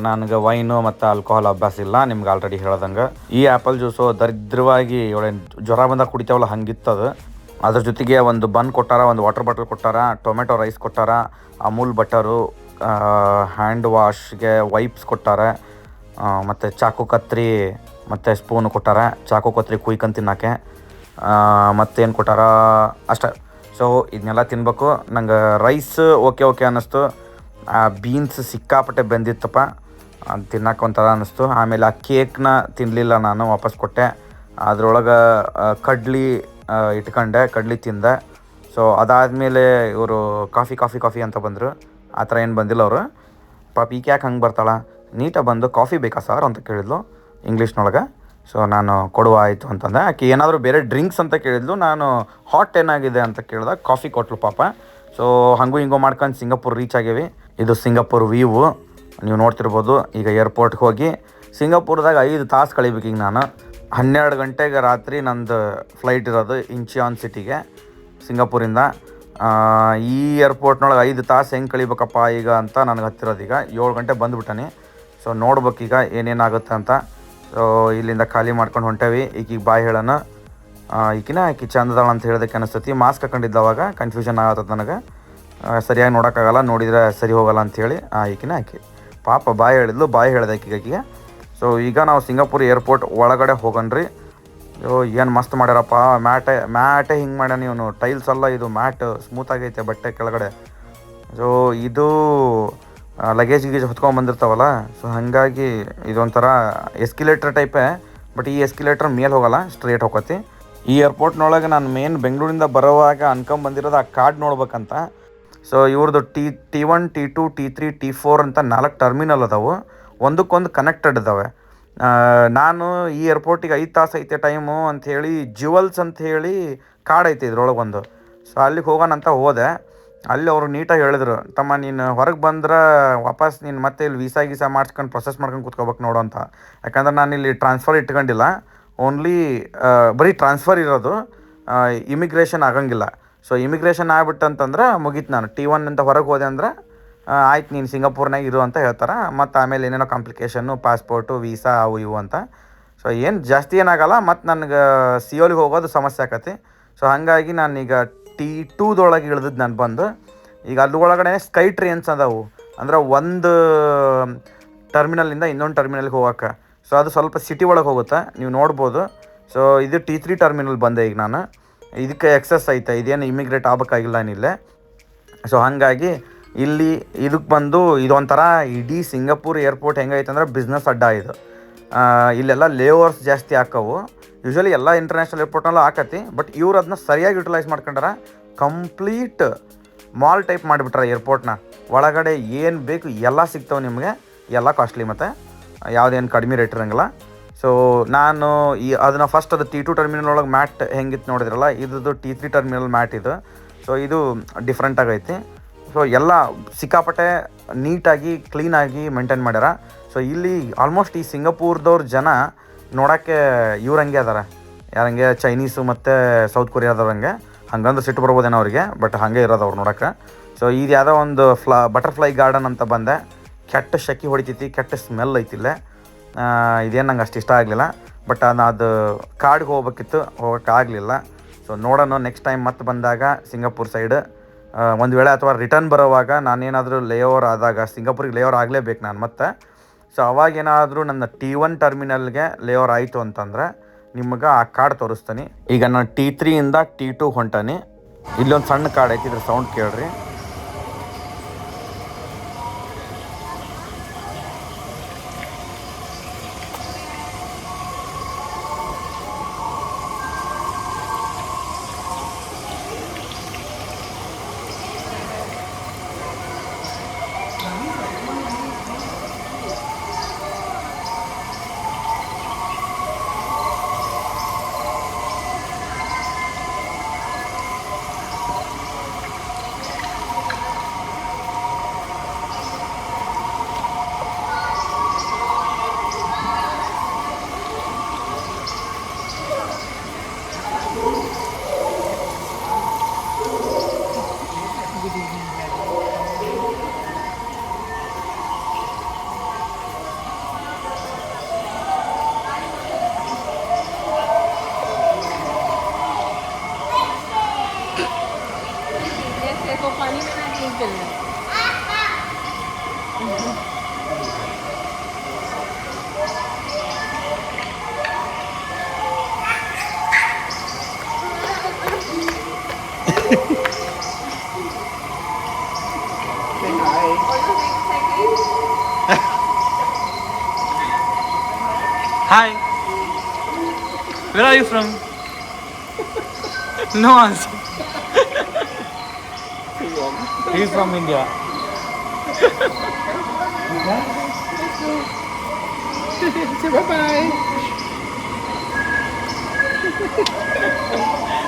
ನನಗೆ ವೈನು ಮತ್ತು ಆಲ್ಕೋಹಾಲ್ ಅಭ್ಯಾಸ ಇಲ್ಲ, ನಿಮ್ಗೆ ಆಲ್ರೆಡಿ ಹೇಳ್ದಂಗೆ. ಈ ಆ್ಯಪಲ್ ಜ್ಯೂಸು ದರಿದ್ರವಾಗಿ ಇವಳೇನು ಜ್ವರ ಬಂದಾಗ ಕುಡಿತೇವಲ್ಲ ಹಂಗಿತ್ತದು ಅದ್ರ ಜೊತೆಗೆ ಒಂದು ಬನ್ ಕೊಟ್ಟಾರ, ಒಂದು ವಾಟರ್ ಬಾಟಲ್ ಕೊಟ್ಟಾರ ಟೊಮೆಟೊ ರೈಸ್ ಕೊಟ್ಟಾರ, ಅಮೂಲ್ ಬಟರು ಹ್ಯಾಂಡ್ ವಾಶ್ಗೆ ವೈಪ್ಸ್ ಕೊಟ್ಟಾರ ಮತ್ತು ಚಾಕು ಕತ್ರಿ ಮತ್ತು ಸ್ಪೂನು ಕೊಟ್ಟಾರ. ಚಾಕು ಕೊತ್ರಿ ಕುಯ್ಕೊಂಡು ತಿನ್ನೋಕ್ಕೆ ಮತ್ತೇನು ಕೊಟ್ಟಾರ? ಅಷ್ಟೇ. ಸೊ ಇದನ್ನೆಲ್ಲ ತಿನ್ಬೇಕು. ನಂಗೆ ರೈಸ್ ಓಕೆ ಓಕೆ ಅನ್ನಿಸ್ತು. ಆ ಬೀನ್ಸ್ ಸಿಕ್ಕಾಪಟ್ಟೆ ಬೆಂದಿತ್ತಪ್ಪ. ಅದು ತಿನ್ನಕ್ಕೆ ಒಂಥರ ಅನ್ನಿಸ್ತು. ಆಮೇಲೆ ಆ ಕೇಕ್ನ ತಿನ್ನಲಿಲ್ಲ ನಾನು, ವಾಪಸ್ ಕೊಟ್ಟೆ. ಅದರೊಳಗೆ ಕಡ್ಲಿ ಇಟ್ಕೊಂಡೆ, ಕಡ್ಲಿ ತಿಂದೆ. ಸೊ ಅದಾದಮೇಲೆ ಇವರು ಕಾಫಿ ಕಾಫಿ ಕಾಫಿ ಅಂತ ಬಂದರು. ಆ ಥರ ಏನು ಬಂದಿಲ್ಲ ಅವರು. ಪಾಪ ಈಕೆ ಯಾಕೆ ಹಂಗೆ ಬರ್ತಾಳೆ? ನೀಟಾಗಿ ಬಂದು ಕಾಫಿ ಬೇಕಾ ಸರ್ ಅಂತ ಕೇಳಿದ್ಲು. ಇಂಗ್ಲೀಷ್ನೊಳಗೆ ಸೊ ನಾನು ಕೊಡುವ ಆಯಿತು ಅಂತಂದೆ. ಆಕೆ ಏನಾದರೂ ಬೇರೆ ಡ್ರಿಂಕ್ಸ್ ಅಂತ ಕೇಳಿದ್ಲು. ನಾನು ಹಾಟ್ ಏನಾಗಿದೆ ಅಂತ ಕೇಳಿದಾಗ ಕಾಫಿ ಕೊಟ್ಲು ಪಾಪ. ಸೊ ಹಂಗೂ ಹಿಂಗೂ ಮಾಡ್ಕೊಂಡು ಸಿಂಗಾಪುರ್ ರೀಚ್ ಆಗೇವಿ. ಇದು ಸಿಂಗಾಪುರ್ ವ್ಯೂವು ನೀವು ನೋಡ್ತಿರ್ಬೋದು. ಈಗ ಏರ್ಪೋರ್ಟ್ಗೆ ಹೋಗಿ ಸಿಂಗಾಪುರದಾಗ ಐದು ತಾಸು ಕಳಿಬೇಕು ಈಗ ನಾನು. ಹನ್ನೆರಡು ಗಂಟೆಗೆ ರಾತ್ರಿ ನಂದು ಫ್ಲೈಟ್ ಇರೋದು ಇಂಚಿಯಾನ್ ಸಿಟಿಗೆ ಸಿಂಗಾಪುರಿಂದ ಈ ಏರ್ಪೋರ್ಟ್ನೊಳಗೆ ಐದು ತಾಸು ಹೆಂಗೆ ಕಳಿಬೇಕಪ್ಪ ಈಗ ಅಂತ ನನಗೆ ಹತ್ತಿರೋದು ಈಗ. ಏಳು ಗಂಟೆ ಬಂದುಬಿಟ್ಟಾನೆ. ಸೊ ನೋಡ್ಬೇಕೀಗ ಏನೇನಾಗುತ್ತೆ ಅಂತ. ಸೊ ಇಲ್ಲಿಂದ ಖಾಲಿ ಮಾಡ್ಕೊಂಡು ಹೊಂಟೇವಿ. ಈಕಿಗೆ ಬಾಯಿ ಹೇಳೋಣ. ಈಕಿನ ಆಕಿ ಚಂದದಾಳ ಅಂತ ಹೇಳೋದಕ್ಕೆ ಅನಿಸ್ತತಿ. ಮಾಸ್ಕ್ ಹಾಕೊಂಡಿದ್ದ ಅವಾಗ. ಕನ್ಫ್ಯೂಷನ್ ಆಗತ್ತದ ನನಗೆ. ಸರಿಯಾಗಿ ನೋಡೋಕ್ಕಾಗಲ್ಲ. ನೋಡಿದರೆ ಸರಿ ಹೋಗಲ್ಲ ಅಂಥೇಳಿ ಈಕಿನ ಆಕಿ ಪಾಪ ಬಾಯ್ ಹೇಳಿದ್ಲು. ಬಾಯಿ ಹೇಳ್ದೆ ಆಕಿಗೆ ಆಕಿಗೆ ಸೊ ಈಗ ನಾವು ಸಿಂಗಾಪುರ್ ಏರ್ಪೋರ್ಟ್ ಒಳಗಡೆ ಹೋಗನ್ರಿ ಯೋ, ಏನು ಮಸ್ತ್ ಮಾಡ್ಯಾರಪ್ಪ. ಮ್ಯಾಟೆ ಮ್ಯಾಟೆ ಹಿಂಗೆ ಮಾಡ್ಯಾನ ಇವನು ಟೈಲ್ಸ್ ಅಲ್ಲ ಇದು ಮ್ಯಾಟ್ ಸ್ಮೂತ್ ಆಗೈತೆ ಬಟ್ಟೆ ಕೆಳಗಡೆ. ಸೊ ಇದು ಲಗೇಜ್ ಗೀಜ್ ಹೊತ್ಕೊಂಡ್ ಬಂದಿರ್ತಾವಲ್ಲ ಸೊ ಹಾಗಾಗಿ ಇದೊಂಥರ ಎಸ್ಕಿಲೇಟರ್ ಟೈಪೇ ಬಟ್ ಈ ಎಸ್ಕಿಲೇಟರ್ ಮೇಲೆ ಹೋಗಲ್ಲ ಸ್ಟ್ರೇಟ್ ಹೋಗತಿ ಈ ಏರ್ಪೋರ್ಟ್ನೊಳಗೆ ನಾನು ಮೇನ್ ಬೆಂಗಳೂರಿಂದ ಬರೋವಾಗ ಅನ್ಕೊಂಬಂದಿರೋದು ಆ ಕಾರ್ಡ್ ನೋಡ್ಬೇಕಂತ. ಸೊ ಇವ್ರದ್ದು T T one T two T three T four ಅಂತ ನಾಲ್ಕು ಟರ್ಮಿನಲ್ ಅದಾವು. ಒಂದಕ್ಕೊಂದು ಕನೆಕ್ಟೆಡ್ ಇದ್ದಾವೆ ನಾನು ಈ ಏರ್ಪೋರ್ಟಿಗೆ ಐದು ತಾಸು ಐತೆ ಟೈಮು ಅಂಥೇಳಿ ಜ್ಯುವೆಲ್ಸ್ ಅಂತ ಹೇಳಿ ಕಾರ್ಡ್ ಐತೆ ಇದ್ರೊಳಗೆ ಒಂದು ಸೊ ಅಲ್ಲಿಗೆ ಹೋಗೋಣ ಅಂತ ಹೋದೆ. ಅಲ್ಲಿ ಅವರು ನೀಟಾಗಿ ಹೇಳಿದ್ರು, ತಮ್ಮ ನೀನು ಹೊರಗೆ ಬಂದ್ರೆ ವಾಪಸ್ ನೀನು ಮತ್ತೆ ಇಲ್ಲಿ ವೀಸಾ ಗೀಸಾ ಮಾಡ್ಸ್ಕೊಂಡು ಪ್ರೊಸೆಸ್ ಮಾಡ್ಕೊಂಡು ಕೂತ್ಕೋಬೇಕು ನೋಡು ಅಂತ. ಯಾಕಂದ್ರೆ ನಾನು ಇಲ್ಲಿ ಟ್ರಾನ್ಸ್ಫರ್ ಇಟ್ಕೊಂಡಿಲ್ಲ. ಓನ್ಲಿ ಬರೀ ಟ್ರಾನ್ಸ್ಫರ್ ಇರೋದು ಇಮಿಗ್ರೇಷನ್ ಆಗಂಗಿಲ್ಲ. ಸೊ ಇಮಿಗ್ರೇಷನ್ ಆಗ್ಬಿಟ್ಟಂತಂದ್ರೆ ಮುಗೀತು ನಾನು. ಟಿ ಒನ್ ಅಂತ ಹೊರಗೆ ಹೋದೆ ಅಂದ್ರೆ ಆಯ್ತು ನೀನು ಸಿಂಗಾಪುರ್ನಾಗ ಇರು ಅಂತ ಹೇಳ್ತಾರೆ. ಮತ್ತು ಆಮೇಲೆ ಏನೇನೋ ಕಾಂಪ್ಲಿಕೇಶನ್ನು ಪಾಸ್ಪೋರ್ಟು ವೀಸಾ ಅವು ಇವು ಅಂತ. ಸೊ ಏನು ಜಾಸ್ತಿ ಏನಾಗಲ್ಲ ಮತ್ತು ನನಗೆ ಸಿಯೋಲಿಗೆ ಹೋಗೋದು ಸಮಸ್ಯೆ ಆಕತಿ. ಸೊ ಹಾಗಾಗಿ ನಾನೀಗ ಟಿ ಟೂದೊಳಗೆ ಇಳ್ದಿದ್ದು ನಾನು ಬಂದು ಈಗ ಅಲ್ಲಿ ಒಳಗಡೆ ಸ್ಕೈ ಟ್ರೈನ್ಸ್ ಅದಾವು. ಅಂದ್ರೆ ಒಂದು ಟರ್ಮಿನಲ್ಲಿಂದ ಇನ್ನೊಂದು ಟರ್ಮಿನಲ್ಗೆ ಹೋಗೋಕೆ. ಸೊ ಅದು ಸ್ವಲ್ಪ ಸಿಟಿ ಒಳಗೆ ಹೋಗುತ್ತೆ. ನೀವು ನೋಡ್ಬೋದು. ಸೊ ಇದು ಟಿ ತ್ರೀ ಟರ್ಮಿನಲ್ ಬಂದೆ ಈಗ ನಾನು. ಇದಕ್ಕೆ ಎಕ್ಸಸ್ ಐತೆ. ಇದೇನು ಇಮಿಗ್ರೇಟ್ ಆಗಬೇಕಾಗಿಲ್ಲ ಏನಿಲ್ಲೇ. ಸೊ ಹಾಗಾಗಿ ಇಲ್ಲಿ ಇದಕ್ಕೆ ಬಂದು ಇದೊಂಥರ ಇಡೀ ಸಿಂಗಾಪುರ್ ಏರ್ಪೋರ್ಟ್ ಹೆಂಗೈತೆ ಅಂದ್ರೆ ಬಿಸ್ನೆಸ್ ಅಡ್ಡ ಇದು. ಇಲ್ಲೆಲ್ಲ ಲೇವರ್ಸ್ ಜಾಸ್ತಿ ಹಾಕವು. ಯೂಶ್ವಲಿ ಎಲ್ಲ ಇಂಟರ್ನ್ಯಾಷನಲ್ ಏರ್ಪೋರ್ಟ್ನಲ್ಲೂ ಹಾಕತಿ ಬಟ್ ಇವ್ರು ಅದನ್ನ ಸರಿಯಾಗಿ ಯುಟಿಲೈಸ್ ಮಾಡ್ಕೊಂಡಾರ ಕಂಪ್ಲೀಟ್ ಮಾಲ್ ಟೈಪ್ ಮಾಡಿಬಿಟ್ರೆ ಏರ್ಪೋರ್ಟ್ನ ಒಳಗಡೆ ಏನು ಬೇಕು ಎಲ್ಲ ಸಿಗ್ತಾವೆ ನಿಮಗೆ, ಎಲ್ಲ ಕಾಸ್ಟ್ಲಿ ಮತ್ತು, ಯಾವುದೇನು ಕಡಿಮೆ ರೇಟ್ ಇರೋಂಗಿಲ್ಲ. ಸೊ ನಾನು ಈ ಅದನ್ನು ಫಸ್ಟ್ ಅದು ಟಿ ಟು ಟರ್ಮಿನಲ್ ಒಳಗೆ ಮ್ಯಾಟ್ ಹೆಂಗಿತ್ತು ನೋಡಿದ್ರಲ್ಲ ಇದ್ದು ಟಿ ತ್ರೀ ಟರ್ಮಿನಲ್ ಮ್ಯಾಟ್ ಇದು. ಸೊ ಇದು ಡಿಫ್ರೆಂಟ್ ಆಗೈತಿ. ಸೊ ಎಲ್ಲ ಸಿಕ್ಕಾಪಟ್ಟೆ ನೀಟಾಗಿ ಕ್ಲೀನಾಗಿ ಮೇಂಟೈನ್ ಮಾಡ್ಯಾರ. ಸೊ ಇಲ್ಲಿ ಆಲ್ಮೋಸ್ಟ್ ಈ ಸಿಂಗಪೂರ್ದವ್ರ ಜನ ನೋಡೋಕ್ಕೆ ಇವ್ರು ಹಂಗೆ ಅದಾರ. ಯಾರಂಗೆ ಚೈನೀಸು ಮತ್ತು ಸೌತ್ ಕೊರಿಯಾದವ್ರಂಗೆ ಹಂಗಂದ್ರೆ ಸಿಟ್ಟು ಬರ್ಬೋದೇನೋ ಅವ್ರಿಗೆ ಬಟ್ ಹಾಗೆ ಇರೋದು ಅವ್ರು ನೋಡೋಕೆ ಸೊ ಇದು ಯಾವುದೋ ಒಂದು ಫ್ಲಾ ಬಟರ್ಫ್ಲೈ ಗಾರ್ಡನ್ ಅಂತ ಬಂದೆ. ಕೆಟ್ಟ ಶೆಕಿ ಹೊಡಿತೈತಿ, ಕೆಟ್ಟ ಸ್ಮೆಲ್ ಐತಿಲ್ಲ ಇದೇನು ನಂಗೆ ಅಷ್ಟು ಇಷ್ಟ ಆಗಲಿಲ್ಲ. ಬಟ್ ನಾನು ಅದು ಕಾಡಿಗೆ ಹೋಗ್ಬೇಕಿತ್ತು ಹೋಗೋಕ್ಕಾಗಲಿಲ್ಲ ಸೊ ನೋಡೋಣ ನೆಕ್ಸ್ಟ್ ಟೈಮ್ ಮತ್ತೆ ಬಂದಾಗ ಸಿಂಗಾಪುರ್ ಸೈಡ್ ಒಂದು ವೇಳೆ ಅಥವಾ ರಿಟರ್ನ್ ಬರೋವಾಗ ನಾನೇನಾದರೂ ಲೇಓವರ್ ಆದಾಗ ಸಿಂಗಾಪುರಿಗೆ ಲೇಓವರ್ ಆಗಲೇಬೇಕು ನಾನು ಮತ್ತೆ. ಸೊ ಅವಾಗೇನಾದರೂ ನನ್ನ ಟಿ ಒನ್ ಟರ್ಮಿನಲ್ಗೆ ಲೇಔರ್ ಆಯಿತು ಅಂತಂದ್ರೆ ನಿಮ್ಗೆ ಆ ಕಾರ್ಡ್ ತೋರಿಸ್ತೀನಿ. ಈಗ ನಾನು ಟಿ ತ್ರೀಯಿಂದ ಟಿ ಟು ಹೊಂಟಾನೆ. ಇಲ್ಲೊಂದು ಸಣ್ಣ ಕಾರ್ಡ್ ಐತಿ, ಇದ್ರ ಸೌಂಡ್ ಕೇಳ್ರಿ. Where are you from? no answer. He's from India. Say bye bye.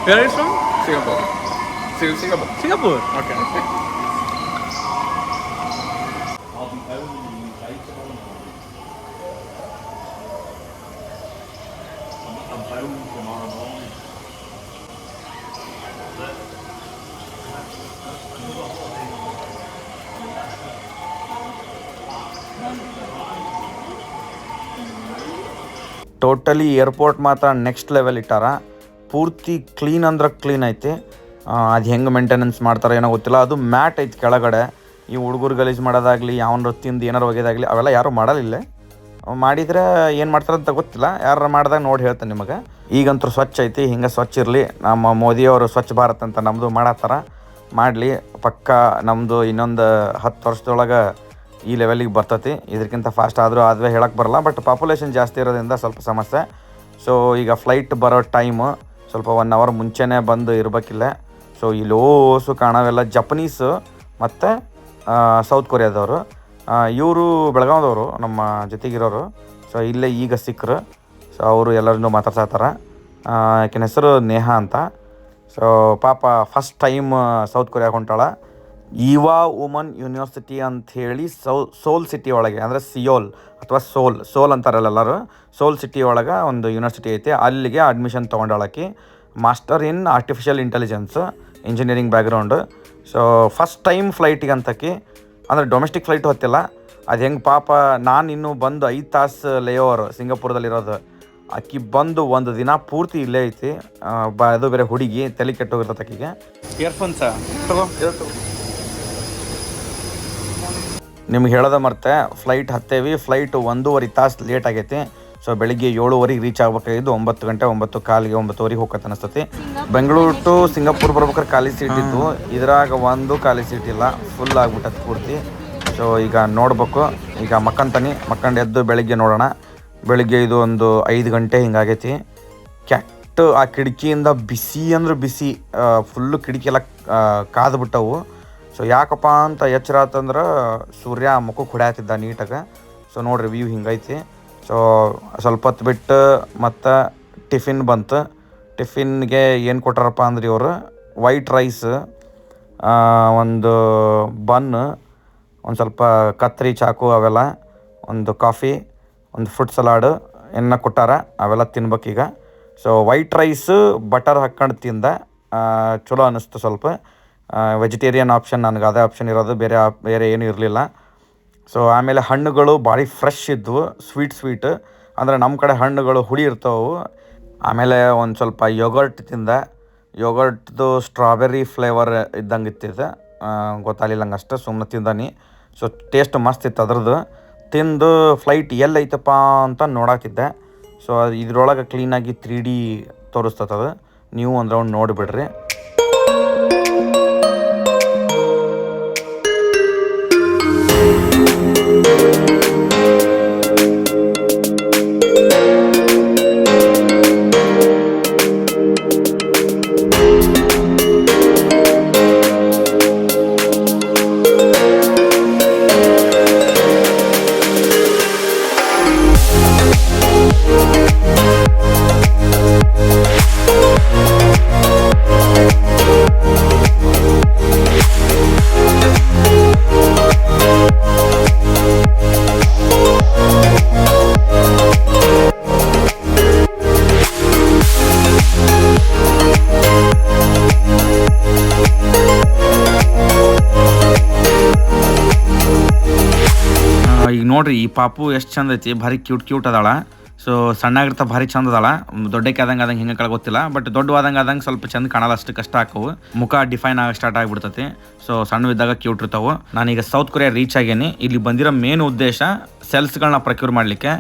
Where are you from? Singapore. Singapore. Singapore. Okay. Totally airport ಮಾತ್ರ ನೆಕ್ಸ್ಟ್ ಲೆವೆಲ್ ಇಟ್ಟಾರ. ಪೂರ್ತಿ ಕ್ಲೀನ್ ಅಂದ್ರೆ ಕ್ಲೀನ್ ಐತಿ. ಅದು ಹೆಂಗೆ ಮೇಂಟೆನೆನ್ಸ್ ಮಾಡ್ತಾರೆ ಏನೋ ಗೊತ್ತಿಲ್ಲ. ಅದು ಮ್ಯಾಟ್ ಐತಿ ಕೆಳಗಡೆ. ಈ ಹುಡುಗರು ಗಲೀಜು ಮಾಡೋದಾಗಲಿ ಯಾವನ ತಿಂದು ಏನಾರು ಒಗೆದಾಗಲಿ, ಅವೆಲ್ಲ ಯಾರೂ ಮಾಡಲಿಲ್ಲ ಮಾಡಿದ್ರೆ ಏನು ಮಾಡ್ತಾರೆ ಅಂತ ಗೊತ್ತಿಲ್ಲ. ಯಾರು ಮಾಡಿದಾಗ ನೋಡಿ ಹೇಳ್ತೇನೆ ನಿಮಗೆ. ಈಗಂತೂ ಸ್ವಚ್ಛ ಐತಿ. ಹಿಂಗೆ ಸ್ವಚ್ಛ ಇರಲಿ. ನಮ್ಮ ಮೋದಿಯವರು ಸ್ವಚ್ಛ ಭಾರತ್ ಅಂತ ನಮ್ಮದು ಮಾಡತ್ತಾರ. ಮಾಡಲಿ. ಪಕ್ಕ ನಮ್ಮದು ಇನ್ನೊಂದು ಹತ್ತು ವರ್ಷದೊಳಗೆ ಈ ಲೆವೆಲಿಗೆ ಬರ್ತತಿ. ಇದಕ್ಕಿಂತ ಫಾಸ್ಟ್ ಆದರೂ ಆದ್ವೇ ಹೇಳಕ್ಕೆ ಬರಲ್ಲ ಬಟ್ ಪಾಪ್ಯುಲೇಷನ್ ಜಾಸ್ತಿ ಇರೋದ್ರಿಂದ ಸ್ವಲ್ಪ ಸಮಸ್ಯೆ. ಸೊ ಈಗ ಫ್ಲೈಟ್ ಬರೋ ಟೈಮು ಸ್ವಲ್ಪ ಒನ್ ಅವರ್ ಮುಂಚೆನೇ ಬಂದು ಇರಬೇಕಿಲ್ಲ. ಸೊ ಈ ಲೋಸು ಕಾಣವೆಲ್ಲ ಜಪನೀಸ್ ಮತ್ತು ಸೌತ್ ಕೊರಿಯಾದವರು ಇವರು ಬೆಳಗಾವ್ದವರು, ನಮ್ಮ ಜೊತೆಗಿರೋರು. ಸೊ ಇಲ್ಲೇ ಈಗ ಸಿಕ್ಕರು ಸೊ ಅವರು ಎಲ್ಲರನ್ನೂ ಮಾತಾಡ್ಸತ್ತಾರ ಆಕಿನ ಹೆಸರು ನೇಹಾ ಅಂತ. ಸೊ ಪಾಪ ಫಸ್ಟ್ ಟೈಮ್ ಸೌತ್ ಕೊರಿಯಾಗೆ ಹೊಂಟಾಳ. ಈವಾ ವುಮನ್ ಯೂನಿವರ್ಸಿಟಿ ಅಂಥೇಳಿ ಸೌ ಸೋಲ್ ಸಿಟಿ ಒಳಗೆ ಅಂದರೆ ಸಿಯೋಲ್ ಅಥವಾ ಸೋಲ್ ಸೋಲ್ ಅಂತಾರಲ್ಲ ಎಲ್ಲರೂ ಸೋಲ್ ಸಿಟಿ ಒಳಗೆ ಒಂದು ಯೂನಿವರ್ಸಿಟಿ ಐತೆ. ಅಲ್ಲಿಗೆ admission ತೊಗೊಂಡಾಳಕಿ master in artificial intelligence engineering background so first time ಫ್ಲೈಟಿಗೆ ಅಂತಕಿ ಅಂದರೆ ಡೊಮೆಸ್ಟಿಕ್ ಫ್ಲೈಟ್ ಹೊತ್ತಿಲ್ಲ. ಅದು ಹೆಂಗೆ ಪಾಪ ನಾನು ಇನ್ನೂ ಬಂದು ಐದು ತಾಸು ಲೇಓವರ್ ಸಿಂಗಾಪುರದಲ್ಲಿರೋದು ಆಕಿ ಬಂದು ಒಂದು ದಿನ ಪೂರ್ತಿ ಇಲ್ಲೇ ಐತಿ. ಬ ಅದು ಬೇರೆ ಹುಡುಗಿ ತಲೆ ಕೆಟ್ಟೋಗಿರ್ತದೆ ಆಕಿಗೆ. Ah. ತಗೋ. ನಿಮ್ಗೆ ಹೇಳೋದ ಮರ್ತೆ ಫ್ಲೈಟ್ ಹತ್ತೇವಿ ಫ್ಲೈಟ್ ಒಂದೂವರೆ ತಾಸು ಲೇಟ್ ಆಗೈತಿ. ಸೊ ಬೆಳಿಗ್ಗೆ ಏಳುವರೆಗೆ ರೀಚ್ ಆಗ್ಬೇಕಾಗಿದ್ದು ಒಂಬತ್ತು ಗಂಟೆ, ಒಂಬತ್ತು ಕಾಲಿಗೆ ಒಂಬತ್ತುವರೆಗೆ ಹೋಗತ್ತೆ ಅನಿಸ್ತತಿ. ಬೆಂಗಳೂರು ಟು ಸಿಂಗಾಪುರ್ ಬರ್ಬೇಕಾದ್ರೆ ಖಾಲಿ ಸೀಟ್ ಇತ್ತು. ಇದ್ರಾಗ ಒಂದು ಖಾಲಿ ಸೀಟ್ ಇಲ್ಲ ಫುಲ್ ಆಗ್ಬಿಟ್ಟತ್ ಪೂರ್ತಿ. ಸೊ ಈಗ ನೋಡ್ಬೇಕು. ಈಗ ಮಕ್ಕಂತಾನೆ ಮಕ್ಕಂಡು ಎದ್ದು ಬೆಳಿಗ್ಗೆ ನೋಡೋಣ. ಬೆಳಿಗ್ಗೆ ಇದು ಒಂದು ಐದು ಗಂಟೆ ಹಿಂಗಾಗೈತಿ. ಕೆಟ್ಟು ಆ ಕಿಟಕಿಯಿಂದ ಬಿಸಿ ಅಂದ್ರೆ ಬಿಸಿ ಫುಲ್ಲು ಕಿಟಕಿ ಎಲ್ಲ ಕಾದು ಬಿಟ್ಟವು ಸೊ ಯಾಕಪ್ಪ ಅಂತ ಎಚ್ಚರ ಆತಂದ್ರೆ ಸೂರ್ಯ ಮುಖಕ್ಕೆ ಹೊಡ್ಯಾತಿದ್ದ ನೀಟಾಗ. ಸೊ ನೋಡ್ರಿ ವ್ಯೂ ಹಿಂಗೈತಿ. ಸೊ ಸ್ವಲ್ಪ ಹೊತ್ತು ಬಿಟ್ಟು ಮತ್ತು ಟಿಫಿನ್ ಬಂತು. ಟಿಫಿನ್ಗೆ ಏನು ಕೊಟ್ಟಾರಪ್ಪ ಅಂದ್ರೆ ಇವರು ವೈಟ್ ರೈಸ್ ಒಂದು ಬನ್ ಒಂದು ಸ್ವಲ್ಪ ಕತ್ರಿ, ಚಾಕು ಅವೆಲ್ಲ, ಒಂದು ಕಾಫಿ ಒಂದು ಫ್ರೂಟ್ ಸಲಾಡ್ ಎನ್ನ ಕೊಟ್ಟಾರ. ಅವೆಲ್ಲ ತಿನ್ಬೇಕೀಗ. ಸೊ ವೈಟ್ ರೈಸ್ ಬಟರ್ ಹಾಕ್ಕೊಂಡು ತಿಂದ. ಚಲೋ ಅನ್ನಿಸ್ತು ಸ್ವಲ್ಪ. ವೆಜಿಟೇರಿಯನ್ ಆಪ್ಷನ್ ನನಗೆ ಅದೇ ಆಪ್ಷನ್ ಇರೋದು, ಬೇರೆ ಬೇರೆ ಏನೂ ಇರಲಿಲ್ಲ. ಸೊ ಆಮೇಲೆ ಹಣ್ಣುಗಳು ಭಾರಿ ಫ್ರೆಶ್ ಇದ್ವು ಸ್ವೀಟ್ ಸ್ವೀಟ್ ಅಂದರೆ ನಮ್ಮ ಕಡೆ ಹಣ್ಣುಗಳು ಹುಳಿ ಇರ್ತಾವೆ. ಆಮೇಲೆ ಒಂದು ಸ್ವಲ್ಪ ಯೋಗರ್ಟ್ ತಿಂದ. ಯೋಗರ್ಟ್ದು ಸ್ಟ್ರಾಬೆರಿ ಫ್ಲೇವರ್ ಇದ್ದಂಗೆ ಇತ್ತಿದೆ. ಗೊತ್ತಾಗಲಿಲ್ಲ ನಂಗೆ ಅಷ್ಟು ಸುಮ್ಮನೆ ತಿಂದಾನಿ. ಸೊ ಟೇಸ್ಟ್ ಮಸ್ತ್ ಇತ್ತು ಅದ್ರದ್ದು. ತಿಂದು ಫ್ಲೈಟ್ ಎಲ್ಲೈತಪ್ಪ ಅಂತ ನೋಡಾಕಿದ್ದೆ. ಸೊ ಇದ್ರೊಳಗೆ ಕ್ಲೀನಾಗಿ ತ್ರೀ ಡಿ ತೋರಿಸ್ತದ ನೀವು ಒಂದು ರೌಂಡ್ ನೋಡಿಬಿಡ್ರಿ. ನೋಡ್ರಿ, ಈ ಪಾಪು ಎಷ್ಟು ಚಂದ ಐತಿ, ಭಾರಿ ಕ್ಯೂಟ್ ಕ್ಯೂಟ್ ಅದಾಳ. ಸೊ ಸಣ್ಣಾಗಿರ್ತಾ ಭಾರಿ ಚಂದ ಅದಾಳ. ದೊಡ್ಡಕ್ಕೆ ಆದಂಗೆ ಆದಂಗೆ ಹಿಂಗೆ ಗೊತ್ತಿಲ್ಲ ಬಟ್ ದೊಡ್ಡವಾದಂಗೆ ಆದಂಗೆ ಸ್ವಲ್ಪ ಚಂದ ಕಾಣಲ್ಲ, ಅಷ್ಟು ಕಷ್ಟ ಆಕವು. ಮುಖ ಡಿಫೈನ್ ಆಗ ಸ್ಟಾರ್ಟ್ ಆಗಿಬಿಡ್ತೈತಿ. ಸೊ ಸಣ್ಣವಿದ್ದಾಗ ಕ್ಯೂಟ್ ಇರ್ತಾವೆ. ನಾನೀಗ ಸೌತ್ ಕೊರಿಯಾ ರೀಚ್ ಆಗೇನಿ. ಇಲ್ಲಿ ಬಂದಿರೋ ಮೇನ್ ಉದ್ದೇಶ ಸೆಲ್ಸ್ಗಳನ್ನ ಪ್ರಕ್ಯೂರ್ ಮಾಡಲಿಕ್ಕೆ.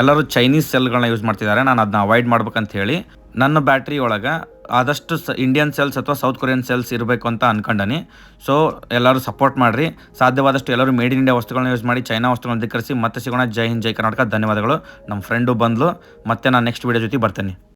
ಎಲ್ಲರೂ ಚೈನೀಸ್ ಸೆಲ್ಗಳನ್ನ ಯೂಸ್ ಮಾಡ್ತಿದ್ದಾರೆ. ನಾನು ಅದನ್ನ ಅವಾಯ್ಡ್ ಮಾಡ್ಬೇಕಂತ ಹೇಳಿ. ನನ್ನ ಬ್ಯಾಟ್ರಿ ಒಳಗೆ ಆದಷ್ಟು ಸ ಇಂಡಿಯನ್ ಸೆಲ್ಸ್ ಅಥವಾ ಸೌತ್ ಕೊರಿಯನ್ ಸೆಲ್ಸ್ ಇರಬೇಕು ಅಂತ ಅನ್ಕೊಂಡನಿ. ಸೊ ಎಲ್ಲರೂ ಸಪೋರ್ಟ್ ಮಾಡಿರಿ. ಸಾಧ್ಯವಾದಷ್ಟು ಎಲ್ಲರೂ ಮೇಡ್ ಇನ್ ಇಂಡಿಯಾ ವಸ್ತುಗಳನ್ನ ಯೂಸ್ ಮಾಡಿ ಚೈನಾ ವಸ್ತುಗಳನ್ನ ಧಿಕ್ಕರಿಸಿ ಮತ್ತೆ ಸಿಗೋಣ. ಜೈ ಹಿಂದ್, ಜೈ ಕರ್ನಾಟಕ. ಧನ್ಯವಾದಗಳು. ನಮ್ಮ ಫ್ರೆಂಡು ಬಂದ್ಲು. ಮತ್ತೆ ನಾನು ನೆಕ್ಸ್ಟ್ ವೀಡಿಯೋ ಜೊತೆ ಬರ್ತೇನೆ.